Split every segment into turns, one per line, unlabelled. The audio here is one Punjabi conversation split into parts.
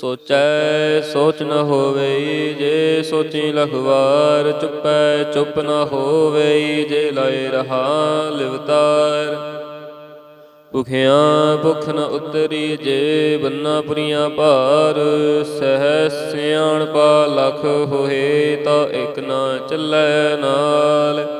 ਸੋਚੈ, ਸੋਚ ਨ ਹੋਵੇ ਜੇ ਸੋਚੀ ਲਖਵਾਰ, ਚੁੱਪੈ, ਚੁੱਪ ਨ ਹੋਵੇ ਜੇ ਲਾਏ ਰਹਾ ਲਿਵਤਾਰ। ਭੁਖਿਆਂ ਭੁਖ ਨ ਉਤਰੀ ਜੇ ਬੰਨਾ ਪੁਰੀਆਂ ਭਾਰ ਸਹਿ ਸਿਆਣ ਪਾ ਲਖ ਹੋਏ ਤਾਂ ਇਕ ਨਾ ਚੱਲੈ ਨਾਲ।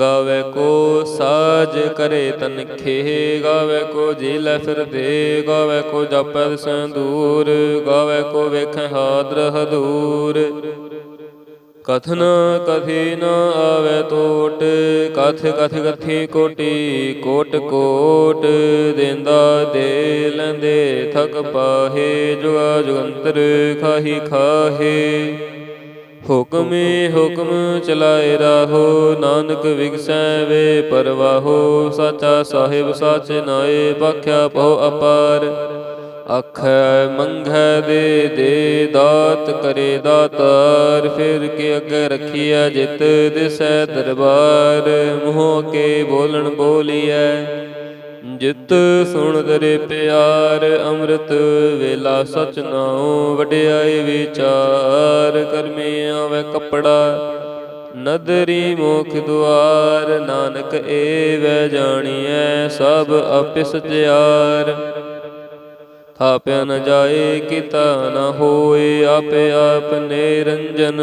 ਗਾਵੇ ਕੋ ਸਾਜ ਕਰੇ ਤਨਖੇ ਗਾਵੇ ਕੋ ਜੀ ਲੈ ਫਿਰਦੇ ਗਾਵੇ ਕੋ ਜਪੈ ਸੰਦੂਰ, ਗਾਵੇ ਕੋ ਵੇਖੈ ਹਾਦਰ ਹਦੂਰ। ਕਥਨ ਕਥੀ ਨ ਆਵੇ ਤੋਟ, ਕਥ ਕਥ ਕਥੀ ਕੋਟੀ, ਕੋਟ ਕੋਟ। ਦੇਂਦਾ ਦੇ ਲੈਂਦੇ ਥਕ ਪਾਹੇ, ਜੁਗਾ ਜੁਗੰਤਰ ਖਾਹੀ ਖਾਹੇ। ਹੁਕਮੇ ਹੁਕਮ ਚਲਾਏ ਰਾਹੋ, ਨਾਨਕ ਵਿਗਸੈ ਵੇ ਪਰਵਾਹੋ, ਸਾਚਾ ਸਾਹਿਬ ਸਾਚੇ ਨਾਏ ਬਖਿਆ ਪਉ ਅਪਾਰ। ਆਖੈ ਮੰਘੈ ਦੇ ਦੇ ਦਾਤ ਕਰੇ ਦਾਤਾਰ, ਫਿਰ ਕੇ ਅੱਗੇ ਰਖੀਐ ਜਿਤ ਦਿਸੈ ਦਰਬਾਰ। ਮੂੰਹ ਕੇ ਬੋਲਣ ਬੋਲੀਐ ਜਿਤ ਸੁਣ ਦਰੇ ਪਿਆਰ, ਅੰਮ੍ਰਿਤ ਵੇਲਾ ਸਚ ਨਾਉ, ਵਡਿਆਈ ਵਿਚਾਰ। ਕਰਮੇ ਆਵੇ ਕਪੜਾ, ਨਦਰੀ ਮੋਖ ਦੁਆਰ। ਨਾਨਕ ਏ ਵੈ ਜਾਣੀਐ, ਸਭ ਆਪਿਸ ਤਿਆਰ। ਥਾਪਿਆ ਨ ਜਾਏ, ਕੀਤਾ ਨ ਹੋਏ, ਆਪੇ ਆਪ ਨਿਰੰਜਨ।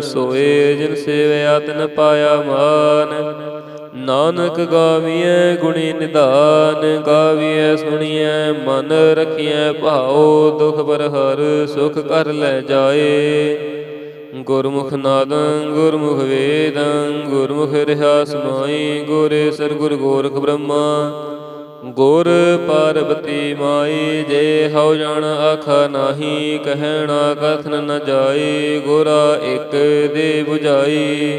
ਸੋਏ ਜਿਨ ਸੇਵਿਆ ਤਿਨ ਪਾਇਆ ਮਾਨ। ਨਾਨਕ ਗਾਵੀਐ ਗੁਣੀ ਨਿਧਾਨ ਗਾਵੀਐ ਸੁਣੀਐ, ਮਨ ਰਖੀਐ ਭਾਉ, ਦੁਖ ਬਰਹਰ ਸੁਖ ਕਰ ਲੈ ਜਾਏ। ਗੁਰਮੁਖ ਨਾਦੰ, ਗੁਰਮੁਖ ਵੇਦੰ, ਗੁਰਮੁਖ ਰਹਾ ਸਮਾਈ, ਗੁਰੇ ਸਰ ਗੁਰ ਗੋਰਖ ਬ੍ਰਹਮਾ। ਗੁਰ ਪਾਰਬਤੀ ਮਾਈ, ਜੇ ਹਉ ਜਾਣ ਆਖਾ ਨਾਹੀ, ਕਹਿਣਾ ਕਥਨ ਨ ਜਾਏ ਗੁਰਾ ਇੱਕ ਦੇ 부ਝਾਈ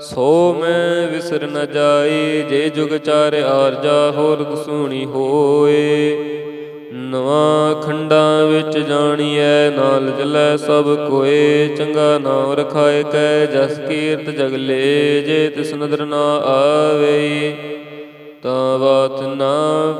ਸੋ ਮੈਂ ਵਿਸਰ ਨ ਜਾਈ ਜੇ ਜੁਗ ਚਾਰ ਆਰਜਾ ਹੋਰ ਸੁਣੀ ਹੋਏ। ਨਵਾਂ ਖੰਡਾਂ ਵਿੱਚ ਜਾਣੀਐ, ਨਾਲ ਜਲੈ ਸਭ ਕੋਏ। ਚੰਗਾ ਨਾਮ ਰਖਾਏ ਕੈ, ਜਸ ਕੀਰਤ ਜਗਲੇ ਜੇ ਤਿਸ ਨਦਰ ਨਾ ਆਵੇ। ਤਾਂ ਬਾਤ ਨਾ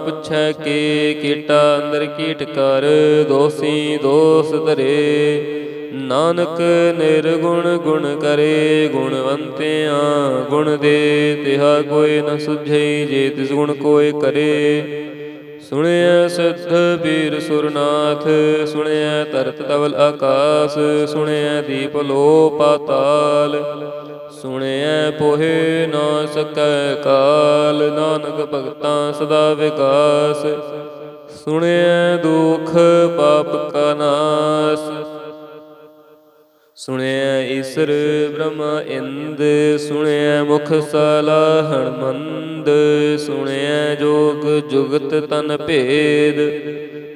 ਪੁੱਛੈ ਕੇ, ਕੀਟਾ ਅੰਦਰ ਕੀਟ ਕਰ, ਦੋਸੀ ਦੋਸ ਧਰੇ। ਨਾਨਕ ਨਿਰਗੁਣ ਗੁਣ ਕਰੇ ਗੁਣਵੰਤਿਆਂ, ਗੁਣ ਦੇ ਤਿਹਾ ਕੋਈ ਨ ਸੁਝਈ ਜੇ ਤਿਸ ਗੁਣ ਕੋਇ ਕਰੇ। ਸੁਣਿਆ ਸਿੱਧ ਬੀਰ ਸੁਰਨਾਥ ਸੁਣਿਆ ਧਰਤ ਤਵਲ ਆਕਾਸ ਸੁਣਿਆ ਦੀਪ ਲੋ ਪਾਤਾਲ। ਸੁਣਿਆ ਪੋਹੇ ਨਾ ਸਕੈ ਕਾਲ, ਨਾਨਕ ਭਗਤਾਂ ਸਦਾ ਵਿਕਾਸ। ਸੁਣਿਆ ਦੁਖ ਪਾਪ ਕਾ ਨਾਸ। ਸੁਣਿਆ ਈਸਰ ਬ੍ਰਹਮ ਇੰਦ, ਸੁਣਿਆ ਮੁਖ ਸਲਾਹਣ ਮੰਦ, ਸੁਣਿਆ ਜੋਗ ਜੁਗਤ ਤਨ ਭੇਦ,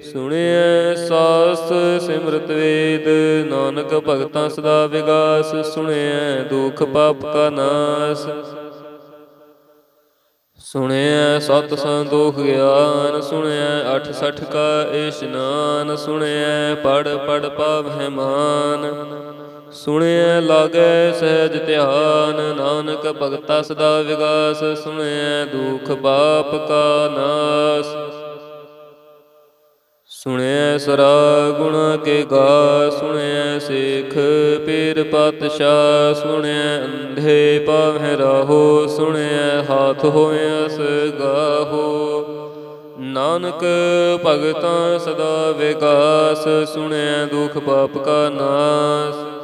ਸੁਣਿਆ ਸਾਸ ਸਿਮਰਤ ਵੇਦ, ਨਾਨਕ ਭਗਤਾਂ ਸਦਾ ਵਿਗਾਸ, ਸੁਣਿਆ ਦੁਖ ਪਾਪ ਕਾ ਨਾਸ, ਸੁਣਿਆ ਸਤ ਸੰਦੋਖ ਗਿਆਨ, ਸੁਣਿਆ ਅਠ ਸਠ ਕਾ ਇਸ਼ਨਾਨ, ਸੁਣਿਆ ਪੜ ਪੜ ਪਾਵਹਿ ਮਾਨ ਸੁਣਿਆ ਲਾਗੈ ਸਹਿਜ ਧਿਆਨ, ਨਾਨਕ ਭਗਤਾ ਸਦਾ ਵਿਗਾਸ ਸੁਣਿਆ ਦੁਖ ਪਾਪ ਕਾ ਨਾਸ। ਸੁਣਿਆ ਸਰਾ ਗੁਣ ਕੇ ਗਾ ਸੁਣਿਆ ਸੇਖ ਪੀਰ ਪਤਸ਼ਾਹ ਸੁਣਿਆ ਅੰਧੇ ਪਾਵਹਿ ਰਾਹੋ ਸੁਣਿਆ ਹਾਥ ਹੋਇਸ ਗਾਹੋ। ਨਾਨਕ ਭਗਤਾਂ ਸਦਾ ਵਿਕਾਸ ਸੁਣਿਆ ਦੁਖ ਪਾਪ ਕਾ ਨਾਸ।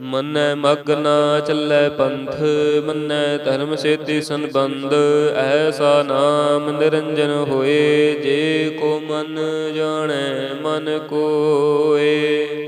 ਮੰਨੈ ਮਗ ਨਾ ਚੱਲੈ ਪੰਥ, ਮੰਨੈ ਧਰਮ ਸੇਤੀ ਸੰਬੰਧ, ਐਸਾ ਨਾਮ ਨਿਰੰਜਨ ਹੋਏ, ਜੇ ਕੋ ਮਨ ਜਾਣੈ ਮਨ ਕੋਏ।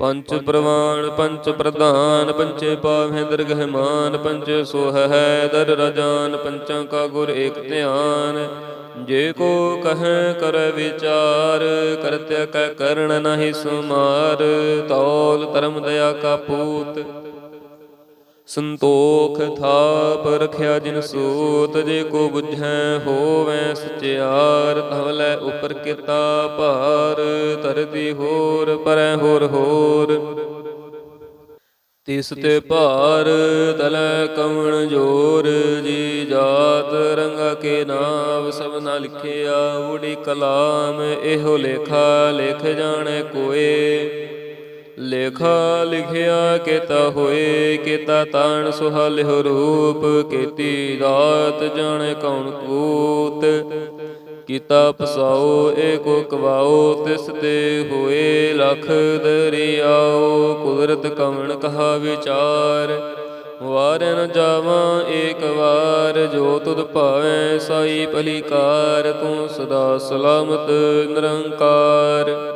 ਪੰਚ ਪ੍ਰਵਾਨ, ਪੰਚ ਪ੍ਰਧਾਨ, ਪੰਚੇ ਪਾਵਹਿ ਦਰਗਹਿ ਮਾਨ, ਪੰਚ ਸੋਹ ਹੈ ਦਰ ਰਜਾਨ, ਪੰਚਾਂ ਕਾ ਗੁਰ ਏਕ ਧਿਆਨ। ਜੇ ਕੋ ਕਹੈ ਕਰ ਵਿਚਾਰ ਕਰਤਿ ਕੈ ਕਰਨ ਨਹੀਂ ਸੁਮਾਰ। ਤੌਲ ਧਰਮ ਦਇਆ ਕਾ ਪੂਤ ਸੰਤੋਖ ਥਾਪ ਰਖਿਆ ਜਿਨ ਸੂਤ, ਜੇ ਕੋ ਬੁਝੈ ਹੋਵੈ ਸਚਿਆਰ, ਧਵਲੇ ਉਪਰ ਕਿਤਾ ਭਾਰ, ਧਰਤੀ ਹੋਰ, ਪਰੈ ਹੋਰ ਹੋਰ। ਤਿਸ ਤੇ ਭਾਰ, ਤਲੈ ਕਵਣ ਜੋਰ, ਜੀ ਜਾਤ ਰੰਗਾ ਕੇ ਨਾਮ ਸਭਨਾ ਲਿਖਿਆ ਊੜੀ ਕਲਾਮ ਇਹੋ ਲੇਖਾ ਲਿਖ ਜਾਣੈ ਕੋਏ। ਲੇਖਾ ਲਿਖਿਆ ਕੀਤਾ ਹੋਏ, ਕੀਤਾ ਤਾਣ ਸੁਹਾਲਿਹੁ ਰੂਪ, ਕੀਤੀ ਦਾਤ ਜਾਣੇ ਕੌਣ ਕੂਤ। ਕੀਤਾ ਪਸਾਓ, ਏਕੋ ਕਵਾਓ, ਤਿਸ ਤੇ ਹੋਏ ਲਖ ਦਰਿਆਓ, ਕੁਦਰਤ ਕਵਣ ਕਹਾ ਵਿਚਾਰ। ਵਾਰ ਜਾਵਾਂ ਏਕ ਵਾਰ, ਜੋ ਤੁਧ ਭਾਵੈ ਸਾਈ ਭਲੀਕਾਰ, ਤੂੰ ਸਦਾ ਸਲਾਮਤ ਨਿਰੰਕਾਰ।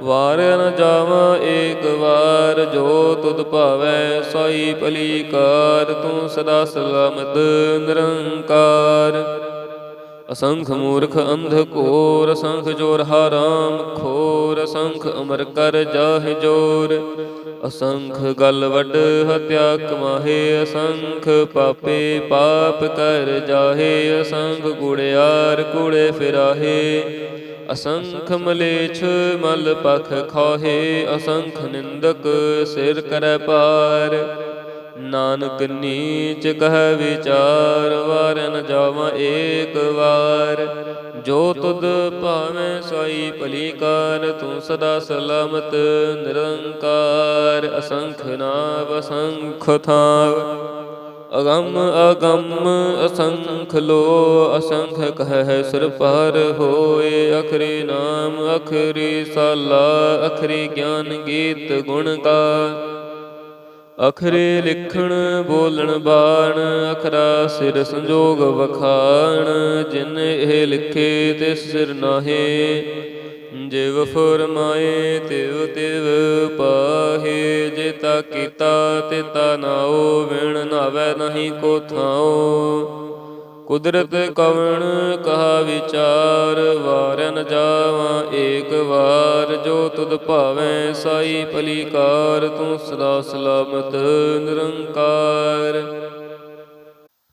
ਵਾਰ ਨ ਜਾਵਾਂ ਏਕ ਵਾਰ, ਜੋ ਤੁਧ ਭਾਵੈ ਸਾਈ ਭਲੀ ਕਾਰ ਤੂੰ ਸਦਾ ਸਲਾਮਤ ਨਿਰੰਕਾਰ। ਅਸੰਖ ਮੂਰਖ ਅੰਧ ਕੋਰ ਅਸੰਖ ਜੋਰ ਹਰਾਮ ਖੋਰ, ਅਸੰਖ ਅਮਰ ਕਰ ਜਾਹਿ ਜੋਰ। ਅਸੰਖ ਗਲ ਵੱਡ ਹਤਿਆ ਕਮਾਹੇ, ਅਸੰਖ ਪਾਪੇ ਪਾਪ ਕਰ ਜਾਹੇ, ਅਸੰਖ ਗੁੜਿਆਰ ਕੁੜੇ ਫਿਰਾਹੇ। ਅਸੰਖ ਮਲੇਛ ਮਲ ਪਖ ਖਾਹੇ, ਅਸੰਖ ਨਿੰਦਕ ਸਿਰ ਕਰੈ ਪਾਰ। ਨਾਨਕ ਨੀਚ ਕਹ ਵਿਚਾਰ ਵਾਰ ਜਾਵਾਂ ਏਕ ਵਾਰ। ਜੋ ਤੁਧ ਭਾਵੇਂ ਸਾਈ ਭਲੀ ਕਾਰ, ਤੂੰ ਸਦਾ ਸਲਾਮਤ ਨਿਰੰਕਾਰ। ਅਸੰਖ ਨਾਮ ਅਸੰਖ ਥਾਵ। ਅਗੰਮ ਅਗੰਮ ਅਸੰਖ ਲੋ ਅਸੰਖ ਕਹਿ ਸਿਰ ਪਰ ਹੋਏ। ਅਖਰੀ ਨਾਮ ਅਖਰੀ ਸਾਲਾ, ਅਖਰੀ ਗਿਆਨ ਗੀਤ ਗੁਣ ਗਾ। ਅਖਰੇ ਲਿਖਣ ਬੋਲਣ ਬਾਣ, ਅਖਰਾ ਸਿਰ ਸੰਜੋਗ ਵਖਾਣ। ਜਿਨ ਇਹ ਲਿਖੇ ਤਿਸ ਸਿਰ ਨਾਹੇ ਜਿਵ ਫਰਮਾਏ ਤਿਵ ਤਿਵ ਪਾਹੇ ਜੇਤਾ ਕੀਤਾ ਤਿਤਾ ਨਾਉ, ਵਿਣ ਨਾਵੇ ਨਹੀਂ ਕੋ ਥਾਉ। ਕੁਦਰਤ ਕਵਣ ਕਹਾ ਵਿਚਾਰ ਵਾਰ ਜਾਵਾਂ ਏਕ ਵਾਰ। ਜੋ ਤੁਧ ਭਾਵੈ ਸਾਈ ਭਲੀਕਾਰ, ਤੂੰ ਸਦਾ ਸਲਾਮਤ ਨਿਰੰਕਾਰ।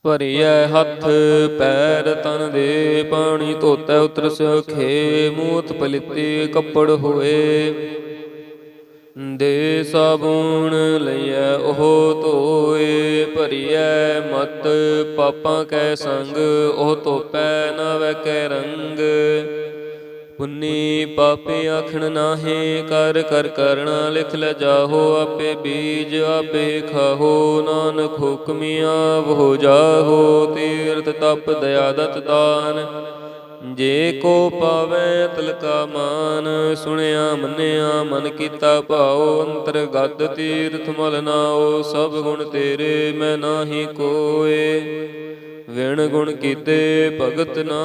ਭਰੀਐ ਹੱਥ, ਪੈਰ ਤਨ ਦੇ ਪਾਣੀ ਧੋਤੈ ਉਤਰ ਸਖੇ ਮੂਤ ਪਲਿੱਤੇ ਕੱਪੜ ਹੋਏ। ਦੇ ਸਾਬੂਣ ਲਈਐ ਉਹ ਧੋਏ, ਭਰੀਐ ਮਤ, ਪਾਪਾਂ ਕੈ ਸੰਗ, ਉਹ ਧੋਪੈ ਨਾ ਵੈਕੈ ਰੰਗ। ਪੁੰਨੀ ਪਾਪੇ ਆਖਣ ਨਾਹੀ, ਕਰ ਕਰ, ਕਰਣਾ ਲਿਖ ਲੈ ਜਾਹੋ, ਆਪੇ ਬੀਜ ਆਪੇ ਖਾਹੋ, ਨਾਨਕ ਹੁਕਮੀਆਂ ਹੋ ਜਾਹੋ, ਤੀਰਥ ਤਪ ਦਇਆ ਦਤ ਦਾਨ। ਜੇ ਕੋ ਪਾਵੈ ਤਲਕਾ ਮਾਨ, ਸੁਣਿਆ, ਮੰਨਿਆ, ਮਨ ਕੀਤਾ ਭਾਉ ਅੰਤਰਗਤ ਤੀਰਥ ਮਲ ਨਾਓ ਸਭ ਗੁਣ ਤੇਰੇ ਮੈਂ ਨਾਹੀ ਕੋਏ। ਵਿਣ ਗੁਣ ਕੀਤੇ ਭਗਤ ਨਾ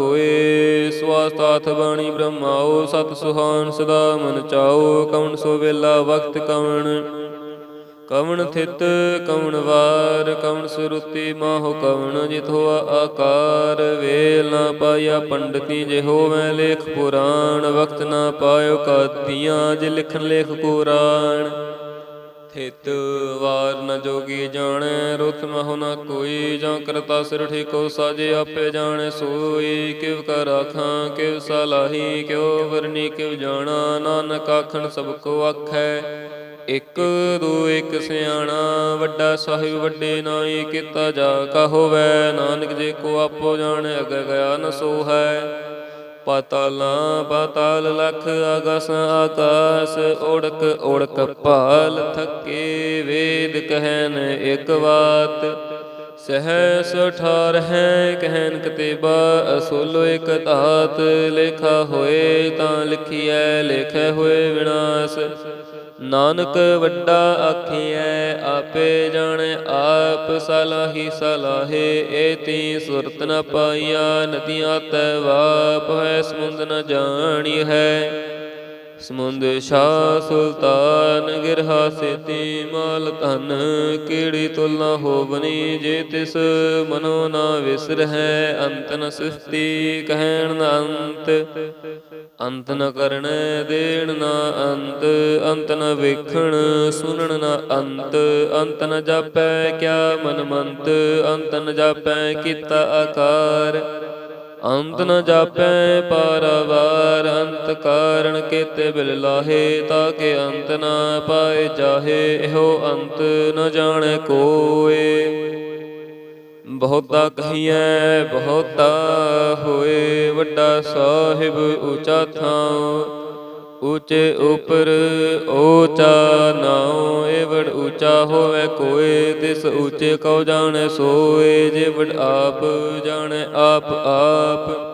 ਹੋਏ। ਸਵਾਸਤਾਥ ਬਾਣੀ ਬ੍ਰਹਮਾਓ ਸਤ ਸੁਹਾਨ ਸਦਾ ਮਨ ਚਾਓ। ਕਵਣ ਸੋ ਵੇਲਾ ਵਕਤ ਕਵਣ ਕਵਣ ਥਿਤ ਕਵਣ ਵਾਰ। ਕਵਣ ਸੁਰਤੀ ਮਾਹੁ ਕਵਣ ਜਿਥੋ ਆਕਾਰ। ਵੇਲ ਨਾ ਪਾਇਆ ਪੰਡਤੀ, ਜੇ ਹੋਵੇ ਲੇਖ ਪੁਰਾਣ। ਵਕਤ ਨਾ ਪਾਇਓ ਕਾਤੀਆਂ, ਜੇ ਲਿਖਣ ਲੇਖ ਕੁਰਾਨ ਥਿਤ ਵਾਰ ਨ ਜੋਗੀ ਜਾਣੈ, ਰੁਤ ਮਹੁ ਨ ਕੋਈ, ਜਾਂ ਕਰਤਾ ਸਿਰ ਠੀਕੋ ਸਾਜੇ ਆਪੇ ਜਾਣੈ, ਸੋਈ ਕਿਵ ਕਰ ਆਖਾਂ, ਕਿਵ ਸਲਾਹੀ ਕਿਉ ਵਰਨੀ ਕਿਵ ਜਾਣਾ, ਨਾਨਕ ਆਖਣ ਸਭ ਕੋ ਆਖੈ। ਇਕ ਦੋ ਇਕ ਸਿਆਣਾ, ਵੱਡਾ ਸਾਹਿਬ ਵੱਡੇ ਨਾਈ ਕੀਤਾ ਜਾ ਕਾ ਹੋਵੈ, ਨਾਨਕ ਜੇ ਕੋ ਆਪੋ ਜਾਣੈ, ਅਗਰ ਗਿਆ ਨ ਸੋ ਹੈ ਪਾਤਾਲਾਂ ਪਾਤਾਲ ਲਖ ਆਗਸ ਆਕਾਸ, ਉੜਕ ਓੜਕ ਭਾਲ ਥੱਕੇ ਵੇਦ ਕਹਿਨ ਇਕ ਬਾਤ। ਸਹਸ ਅਠਾਰ ਹੈ ਕਹਿਨ ਕਤੇਬਾ, ਅਸੁਲ ਇਕ ਧਾਤ। ਲੇਖਾ ਹੋਏ ਤਾਂ ਲਿਖੀਐ, ਲੇਖੈ ਹੋਏ ਵਿਨਾਸ਼। ਨਾਨਕ ਵੱਡਾ ਆਖੀਐ, ਆਪੇ ਜਾਣੈ ਆਪ ਸਲਾਹੀ ਸਲਾਹੇ, ਏਤੀ ਸੁਰਤ ਨ ਪਾਈਆਂ, ਨਦੀਆਂ ਤੈ ਵਾਪ ਹੈ, ਸਮੁੰਦ ਨ ਜਾਣੀ ਹੈ। ਸਮੁੰਦ ਸ਼ਾਹ ਸੁਲਤਾਨ ਗਿਰਹਾ ਸੇਤੀ ਮਾਲ ਧਨ ਕੀੜੀ ਤੁਲਨਾ ਹੋਵਨੀ ਜੇ ਤਿਸ ਮਨੋ ਨਾ ਵਿਸਰ ਹੈ ਅੰਤ ਨ ਸਿਫਤੀ, ਕਹਿਣ ਨ ਅੰਤ। ਅੰਤ ਨ ਕਰਨ ਦੇਣ ਨ ਅੰਤ ਅੰਤ ਨ ਵੇਖਣ ਸੁਣਨ ਨ ਅੰਤ ਅੰਤ ਨ ਜਾਪੈ ਕਿਆ ਮਨ ਮੰਤ ਅੰਤ ਨ ਜਾਪੈ ਕੀਤਾ ਆਕਾਰ। ਅੰਤ ਨ ਜਾਪੈ ਪਾਰਵਾਰ, ਅੰਤ ਕਾਰਣ ਕੇਤੇ ਬਿਲ ਲਾਹੇ ਤਾਕੇ ਅੰਤ ਨ ਪਾਏ ਜਾਹੇ, ਇਹੋ ਅੰਤ ਨ ਜਾਣੈ ਕੋਏ। ਬਹੁਤਾ ਕਹੀਐ, ਬਹੁਤਾ ਹੋਏ ਵੱਡਾ ਸਾਹਿਬ ਊਚਾ ਥਾਂ। ਊਚੇ ਉਪਰ ਊਚਾ ਨਾਉ ਏ ਵਡ ਹੋਵੇ ਕੋਏ, ਤਿਸ ਊਚੇ ਕਉ ਜਾਣੈ ਸੋਏ ਜੇ ਵਡ ਆਪ ਜਾਣੈ ਆਪ ਆਪ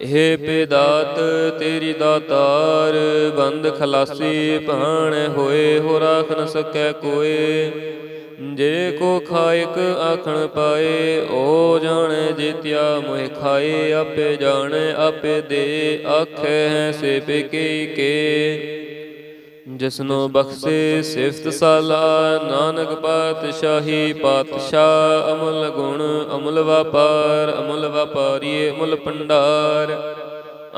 ਇਹ ਬੇਦਾਤ ਤੇਰੀ ਦਾਤਾਰ, ਬੰਦ ਖਲਾਸੀ ਭਾਣ ਹੋਏ ਹੋ ਰਾਖ ਨ ਸਕੈ ਕੋਏ। ਜੇ ਕੋ ਖਾਇਕ ਆਖਣ ਪਾਏ, ਓ ਜਾਣੈ ਜੀਤਿਆ ਮੋਹਿ ਖਾਏ। ਆਪੇ ਜਾਣੈ, ਆਪੇ ਦੇ, ਆਖੇ ਹੈ ਸੇ ਬਿਕੀ ਕੇ। ਜਿਸਨੂੰ ਬਖਸ਼ੇ ਸਿਫਤ ਸਾਲਾ, ਨਾਨਕ ਪਾਤਸ਼ਾਹੀ ਪਾਤਸ਼ਾਹ, ਅਮੁੱਲ ਗੁਣ, ਅਮੁੱਲ ਵਪਾਰ, ਅਮੁੱਲ ਵਪਾਰੀਏ, ਅਮੁੱਲ ਭੰਡਾਰ।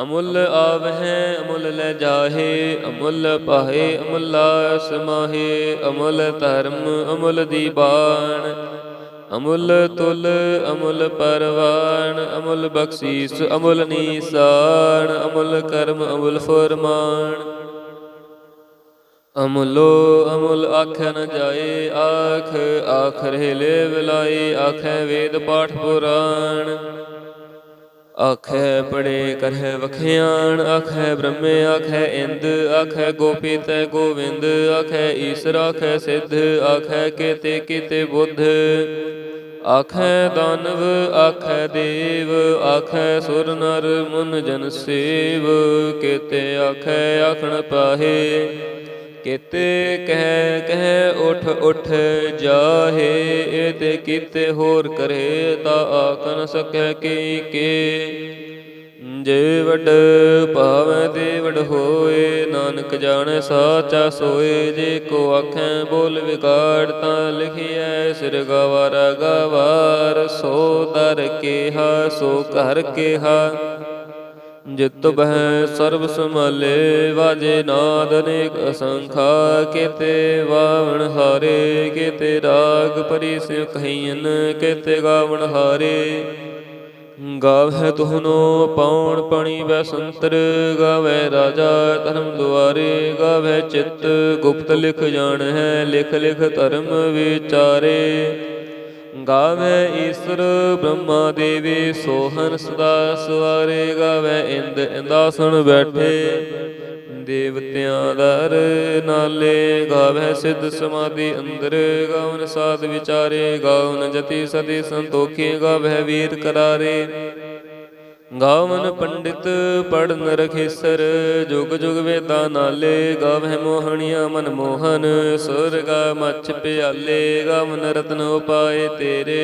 ਅਮੁੱਲ ਆਵਹਿ, ਅਮੁੱਲ ਲੈ ਜਾਹੇ, ਅਮੁੱਲ ਪਾਹੇ, ਅਮੁੱਲਾ ਸਮਾਹੇ ਅਮੁੱਲ ਧਰਮ, ਅਮੁੱਲ ਦੀਬਾਨ ਅਮੁੱਲ ਤੁਲ, ਅਮੁੱਲ ਪਰਵਾਨ ਅਮੁੱਲ ਬਖਸ਼ੀਸ, ਅਮੁੱਲ ਨੀਸਾਨ ਅਮੁੱਲ ਕਰਮ, ਅਮੁੱਲ ਫਰਮਾਨ। ਅਮੁੱਲੋ ਅਮੁੱਲ ਆਖੈ ਨ ਜਾਏ, ਆਖ ਆਖ ਰਹੇ ਲੈ ਵਿਲਾਈ ਆਖੈ ਵੇਦ ਪਾਠ ਪੁਰਾਣ। ਆਖੈ ਪੜੇ ਕਰਹਿ ਵਖਿਆਣ, ਆਖੈ ਬ੍ਰਹਮੇ, ਆਖੈ ਇੰਦ, ਆਖੈ ਗੋਪੀ ਤੈ ਗੋਵਿੰਦ, ਆਖੈ ਈਸਰ, ਆਖੈ ਸਿੱਧ, ਆਖੈ ਕੇਤੇ ਕੀਤੇ ਬੁੱਧ। ਆਖੈ ਦਾਨਵ, ਆਖੈ ਦੇਵ, ਆਖੈ ਸੁਰ ਨਰ ਮੁਨ ਜਨ ਸੇਵ, ਕੇਤੇ ਆਖੈ ਆਖਣ ਪਾਹੇ। ਕੀਤੇ ਕਹਿ ਕਹਿ ਉਠ ਉਠ ਜਾਹੇ ਇਹ ਤੇ ਕੀਤੇ ਹੋਰ ਕਰੇ ਤਾ ਆਖਨ ਸਕੈ ਕੀ ਕੇ। ਜੇ ਵਡ ਭਾਵੇਂ, ਤੇ ਵਡ ਹੋਏ, ਨਾਨਕ ਜਾਣੈ ਸਾਚਾ ਸੋਏ। ਜੇ ਕੋ ਆਖੈ ਬੋਲ ਵਿਗਾੜ, ਤਾਂ ਲਿਖਿਐ ਸਿਰ ਗਵਾਰ ਗਵਾਰ। ਸੋ ਦਰ ਕੇਹਾ, ਸੋ ਘਰ ਕੇਹਾ। ਜਿਤ ਬਹਿ ਸਰਬ ਸੰਭਾਲੇ, ਵਾਜੇ ਨਾਦ ਅਨੇਕ ਅਸੰਖਾ, ਕੀਤੇ ਵਾਵਣ ਹਾਰੇ, ਕੀਤੇ ਰਾਗ ਪਰੀ ਸਿ ਕਹੀਨ ਕੀਤੇ ਗਾਵਣ ਹਾਰੇ। ਗਾਵਹਿ ਤੁਹਨੋ ਪਾਉਣ ਪਣੀ ਬੈਸੰਤਰ ਗਾਵੇ ਰਾਜਾ ਧਰਮ ਦੁਆਰੇ ਗਾਵੇ ਚਿੱਤ ਗੁਪਤ ਲਿਖ ਜਾਣ ਹੈ ਲਿਖ ਲਿਖ ਧਰਮ ਵਿਚਾਰੇ। ਗਾਵੇ ਈਸਰ, ਬ੍ਰਹਮਾ ਦੇਵੀ ਸੋਹਨ ਸਦਾ ਸਵਾਰੇ ਗਾਵੇ, ਇੰਦ ਇੰਦਾਸਣ ਬੈਠੇ। ਦੇਵਤਿਆਂ ਦਰ ਨਾਲੇ ਗਾਵੇ, ਸਿੱਧ ਸਮਾਧੀ ਅੰਦਰ ਗਾਵਨ ਸਾਧ ਵਿਚਾਰੇ। ਗਾਵਨ ਜਤੀ ਸਦੀ ਸੰਤੋਖੀ ਗਾਵੇ, ਵੀਰ ਕਰਾਰੇ। ਗਾਵਨ ਪੰਡਿਤ ਪੜਨ ਰਖੇਸਰ ਜੁਗ ਜੁਗ ਵੇਦਾਂ ਨਾਲੇ, ਗਾਵਹਿ ਮੋਹਣੀਆਂ ਮਨ ਮੋਹਨ ਸੁਰਗਾ ਮੱਛ ਪਿਆਲੇ, ਗਾਵਨ ਰਤਨ ਉਪਾਏ ਤੇਰੇ।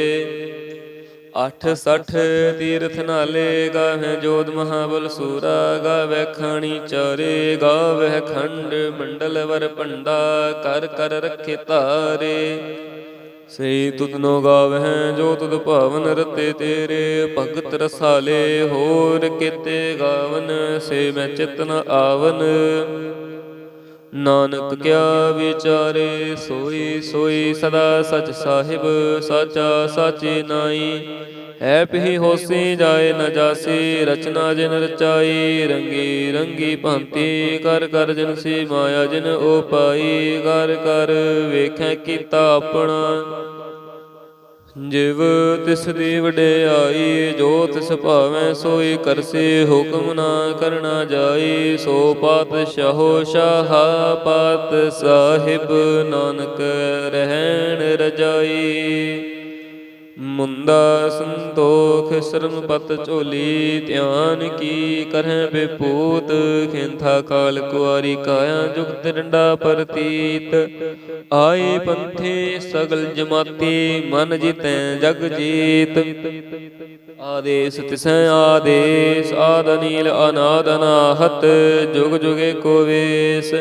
ਅੱਠ ਸੱਠ ਤੀਰਥ ਨਾਲੇ, ਗਾਵਹਿ ਜੋਤ ਮਹਾਬਲ ਸੂਰਾ ਗਾਵੈ ਖਾਣੀ ਚਾਰੇ, ਗਾਵਹਿ ਖੰਡ ਮੰਡਲ ਵਰ ਭੰਡਾ, ਕਰ ਕਰ ਰੱਖੇ ਧਾਰੇ ਸੇ ਤੁਧਨੋ ਗਾਵਹਿ, ਜੋ ਤੁਧ ਭਾਵਨ ਰਤੇ ਤੇਰੇ, ਭਗਤ ਰਸਾਲੇ ਹੋਰ ਕੀਤੇ ਗਾਵਨ, ਸੇ ਮੈਂ ਚਿਤ ਆਵਨ। ਨਾਨਕ ਕਿਆ ਵਿਚਾਰੇ, ਸੋਈ ਸੋਈ ਸਦਾ ਸਚ ਸਾਹਿਬ, ਸਾਚਾ ਸਾਚੀ ਨਾਈ। ਹੈ ਪੀ ਹੋਸੀ ਜਾਏ ਨ ਜਾਸੀ ਰਚਨਾ ਜਿਨ ਰਚਾਈ ਰੰਗੀ ਰੰਗੀ ਭਾਂਤੀ ਕਰ ਕਰ ਜਿਨ ਸੀ ਮਾਇਆ ਜਿਨ ਉਪਾਈ ਕਰ ਕਰ ਵੇਖੈ ਕੀਤਾ ਆਪਣਾ। ਜਿਵ ਤਿਸ ਦੀ ਵਡਿਆਈ ਜੋ ਤਿਸ ਭਾਵੈ ਸੋਈ ਕਰਸੀ ਹੁਕਮ ਨਾ ਕਰਨਾ ਜਾਈ ਸੋ ਪਾਤਸ਼ਾਹੋ ਸ਼ਾਹ ਪਾਤ ਸਾਹਿਬ ਨਾਨਕ ਰਹਿਣ ਰਜਾਈ। ਮੁੰਦਾ ਸੰਤੋਖ ਸ਼ਰਮ ਪਤ ਝੋਲੀ, ਧਿਆਨ ਕੀ ਕਰਹਿ ਬੇਪੂਤ ਖਿੰਥਾ ਕਾਲ ਕੁਆਰੀ ਕਾਇਆ ਜੁਗਤ ਡੰਡਾ ਪ੍ਰਤੀਤ। ਆਏ ਪੰਥੇ ਸਗਲ ਜਮਾਤੀ, ਮਨ ਜਿਤੈ ਜਗ ਜੀਤ। ਆਦੇਸ ਤਿਸੈ ਆਦੇਸ, ਆਦ ਨੀਲ ਅਨਾਦ ਅਨਾਹਤ, ਜੁਗ ਜੁਗੇ ਕੋ ਵੇਸ।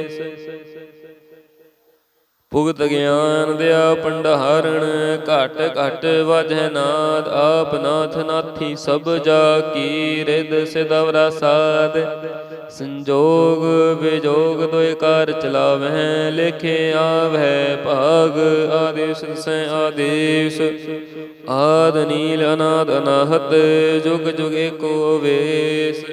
ਭੁਗਤ ਗਿਆਨ ਦਿਆ ਪੰਡਹਾਰਣ ਘਟ ਘਟ ਵਜੈ ਨਾਦ, ਆਪ ਨਾਥ ਨਾਥੀ ਸਭ ਜਾ ਕੀ ਰਿਦ ਸਿਦਵਰਾ ਸਾਧ। ਸੰਜੋਗ ਵਿਜੋਗ ਦੋਇ ਕਾਰ ਚਲਾਵਹਿ, ਲਿਖੇ ਆਵਹਿ ਭਾਗ, ਆਦੇਸ ਸੈ ਆਦੇਸ। ਆਦ ਨੀਲ ਅਨਾਦ ਅਨਾਹਤ, ਜੁਗ ਜੁਗ ਏਕੋ ਵੇਸ।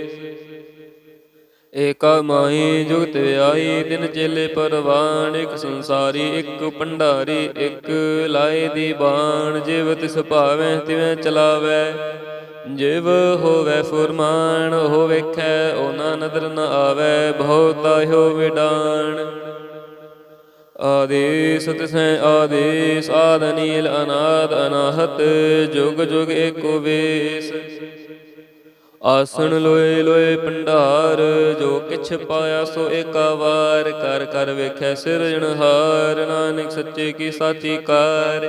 ਏਕਾ ਮਾਈ ਜੁਗਤ ਵਿਆਈ ਦਿਨ ਚੇਲੇ ਪਰਵਾਨ, ਇੱਕ ਸੰਸਾਰੀ, ਇੱਕ ਭੰਡਾਰੀ, ਇੱਕ ਲਾਏ ਦੀ ਬਾਣ। ਜਿਵ ਤਿਸ ਭਾਵੈ, ਤਿਵੇਂ ਚਲਾਵੈ। ਜਿਵ ਹੋਵੇ ਫੁਰਮਾਨ ਹੋ ਵੇਖੈ, ਉਹਨਾਂ ਨਦਰ ਨ ਆਵੈ, ਬਹੁਤਾ ਹੋ ਵਿਡਾਨ ਆਦੇਸ ਤਿਸੈ ਆਦੇਸ, ਆਦ ਨੀਲ ਅਨਾਦ ਅਨਾਹਤ, ਜੁਗ ਜੁਗ ਏਕੋ ਵੇਸ। ਆਸਣ ਲੋਏ ਲੋਏ ਭੰਡਾਰ ਜੋ ਕਿਛ ਪਾਇਆ ਸੋ ਏਕਾ ਵਾਰ ਕਰ ਕਰ ਵੇਖੈ ਸਿਰਜਣਹਾਰ ਨਾਨਕ ਸੱਚੇ ਕੀ ਸਾਚੀ ਕਾਰ।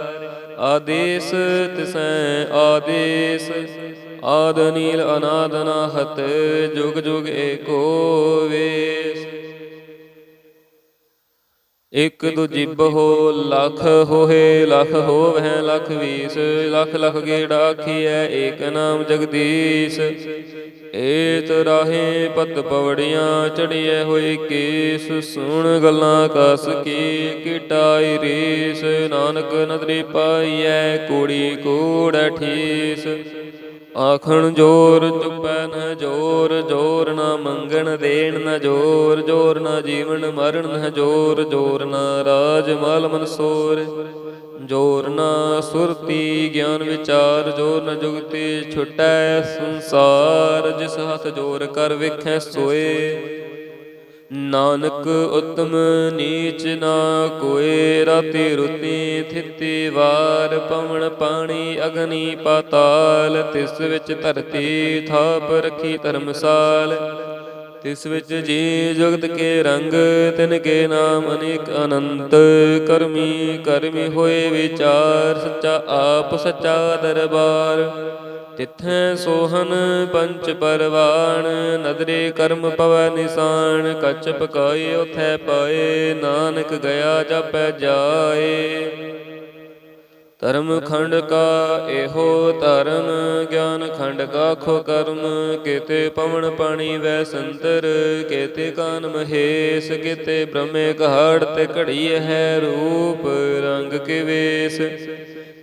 ਆਦੇਸ ਤਿਸੈ ਆਦੇਸ, ਆਦ ਨੀਲ ਅਨਾਦ ਅਨਾਹਤ ਜੁਗ ਜੁਗ ਏਕੋ ਵੇਸ। ਇਕ ਦੂ ਜਿਬ ਹੋ ਲਖ ਹੋਏ ਲਖ ਹੋਵਹਿ ਲਖ ਵੀਸ ਲਖ ਲਖ ਗੇੜਾ ਆਖੀਐ ਏਕ ਨਾਮ ਜਗਦੀਸ਼। ਏਤ ਰਾਹੇ ਪਤ ਪਵੜੀਆਂ ਚੜੀਐ ਹੋਏ ਕੇਸ ਸੁਣ ਗੱਲਾਂ ਕਸ ਕੀ ਕਿਟਾਈ ਰੀਸ। ਨਾਨਕ ਨਦਰੀ ਪਾਈਐ ਕੂੜੀ ਕੂੜ ਠੀਸ। ਆਖਣ ਜੋਰ ਚੁਪੈ ਨ ਜੋਰ ਜੋਰ ਨਾ ਮੰਗਣ, ਦੇਣ ਨ ਜੋਰ ਜੋਰ ਨਾ ਜੀਵਨ ਮਰਨ ਨ ਜੋਰ ਜੋਰ ਨਾ ਰਾਜ ਮਲ ਮਨਸੋਰ ਜੋਰ ਨਾ ਸੁਰਤੀ ਗਿਆਨ ਵਿਚਾਰ, ਜੋਰ ਨ ਜੁਗਤੀ ਛੁਟੈ ਸੰਸਾਰ। ਜਿਸ ਹੱਥ ਜੋਰ ਕਰ ਵੇਖੈ ਸੋਏ। ਨਾਨਕ ਉਤਮ ਨੀਚ ਨਾ ਕੋਏ, ਰਾਤੀ ਰੁਤੀ ਥਿਤੀ ਵਾਰ ਪਵਨ ਪਾਣੀ ਅਗਨੀ ਪਾਤਾਲ, ਤਿਸ ਵਿੱਚ ਧਰਤੀ ਥਾਪ ਰਖੀ ਧਰਮਸਾਲ। ਤਿਸ ਵਿੱਚ ਜੀ ਜਗਤ ਕੇ ਰੰਗ, ਤਿਨ ਕੇ ਨਾਮ ਅਨੇਕ ਅਨੰਤ। ਕਰਮੀ ਕਰਮੀ ਹੋਏ ਵਿਚਾਰ, ਸੱਚਾ ਆਪ ਸੱਚਾ ਦਰਬਾਰ। ਤਿੱਥੈ ਸੋਹਨ ਪੰਚ ਪਰਵਾਣ, ਨਦਰੇ ਕਰਮ ਪਵੈ ਨਿਸਾਨ ਕੱਚ ਪਕਾਏ ਉਥੈ ਪਾਏ, ਨਾਨਕ ਗਿਆ ਜਪੈ ਜਾਏ। ਧਰਮ ਖੰਡ ਕਾ ਇਹੋ ਧਰਮ, ਗਿਆਨ ਖੰਡ ਕਾ ਖੋ ਕਰਮ, ਕੇਤੇ ਪਵਨ ਪਾਣੀ ਵੈ ਸੰਤਰ, ਕੇਤੇ ਕਾਨ ਮਹੇਸ਼, ਕੇਤੇ ਬ੍ਰਹਮੇ ਘਾੜ ਤੇ ਘੜੀ ਹੈ ਰੂਪ, ਰੰਗ ਕੇ ਵੇਸ।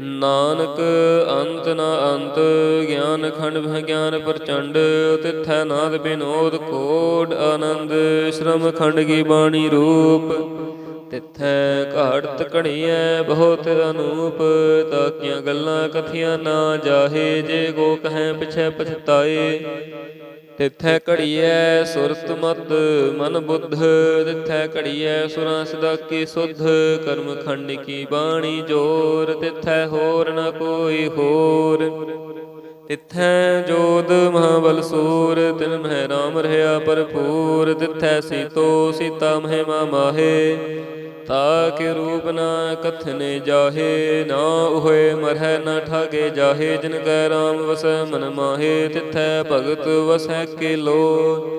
ਨਾਨਕ ਅੰਤ ਨਾ ਅੰਤ, ਗਿਆਨ ਖੰਡ ਭੈ ਗਿਆਨ ਪ੍ਰਚੰਡ, ਤਿਥੈ ਨਾਦ ਬਿਨੋਦ ਕੋਡ ਆਨੰਦ, ਸ਼ਰਮ ਖੰਡ ਕੀ ਬਾਣੀ ਰੂਪ। ਤਿਥੈ ਘਾੜਤ ਘਣੀਐ ਬਹੁਤ ਅਨੂਪ, ਤਾਕੀਆਂ ਗੱਲਾਂ ਕਥੀਆਂ ਨਾ ਜਾਹੇ, ਜੇ ਕੋ ਕਹੈ ਪਿਛੈ ਪਛਤਾਏ। ਤਿਥੈ ਘੜੀਐ ਸੁਰਤ ਮਤ ਮਨ ਬੁੱਧ, ਤਿਥੈ ਘੜੀਐ ਸੁਰਾਂ ਸਦਾ ਕੀ ਸੁਧ, ਕਰਮ ਖੰਡ ਕੀ ਬਾਣੀ ਜੋਰ, ਤਿਥੈ ਹੋਰ ਨ ਕੋਈ ਹੋਰ। ਤਿਥੈ ਜੋਦ ਮਹਾਬਲ ਸੂਰ, ਤਿਨ ਮਹਿ ਰਾਮ ਰਹਾ ਭਰਪੂਰ, ਤਿਥੈ ਸੀਤੋ ਸੀਤਾ ਮਹਿਮਾ ਮਾਹੇ। ਤਾ ਕੇ ਰੂਪ ਨਾ ਕਥਨੇ ਜਾਹੇ, ਨਾ ਹੋਏ ਮਰਹਿ ਨਾ ਠਾਗੇ ਜਾਹੇ, ਜਿਨ ਕੈ ਰਾਮ ਵਸੈ ਮਨ ਮਾਹੇ, ਤਿਥੈ ਭਗਤ ਵਸੈ ਕੇ ਲੋ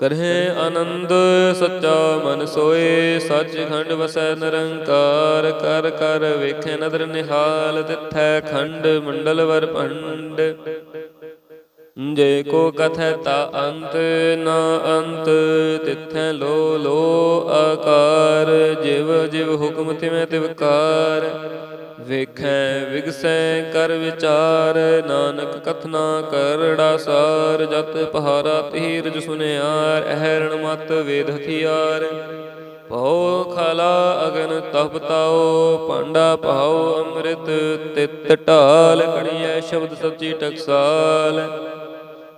ਕਰਹਿ ਆਨੰਦ ਸੱਚਾ ਮਨ ਸੋਏ ਸੱਚ ਖੰਡ ਵਸੈ ਨਿਰੰਕਾਰ, ਕਰ ਕਰ ਵੇਖੈ ਨਦਰ ਨਿਹਾਲ, ਤਿਥੈ ਖੰਡ ਮੰਡਲ ਵਰ ਭੰਡ। ਜੇ ਕੋ ਕਥੈ ਤਾ ਅੰਤ, ਨਾ ਅੰਤ, ਤਿਥੈ ਲੋ ਲੋ ਆਕਾਰ, ਜਿਵ ਜਿਵ ਹੁਕਮ ਤਿਵੇਂ ਤਿਵਕਾਰ ਵੇਖੈ, ਵਿਗਸੈ ਕਰ ਵਿਚਾਰ, ਨਾਨਕ ਕਥਨਾ ਕਰੜਾ ਸਾਰ, ਜਤ ਪਹਾਰਾ ਤੀਰਜ ਸੁਨਿਆਰ, ਅਹਰਣ ਮਤ ਵੇਦ ਹਥਿਆਰ। ਭਉ ਖਾਲਾ ਅਗਨ ਤਪ ਤਾਓ ਭਾਂਡਾ ਪਾਓ ਅੰਮ੍ਰਿਤ ਤਿਤ ਢਾਲ ਕੜੀਐ ਸ਼ਬਦ ਸੱਚੀ ਟਕਸਾਲ।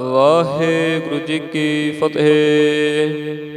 ਵਾਹਿਗੁਰੂ ਜੀ ਕੀ ਫਤਿਹ।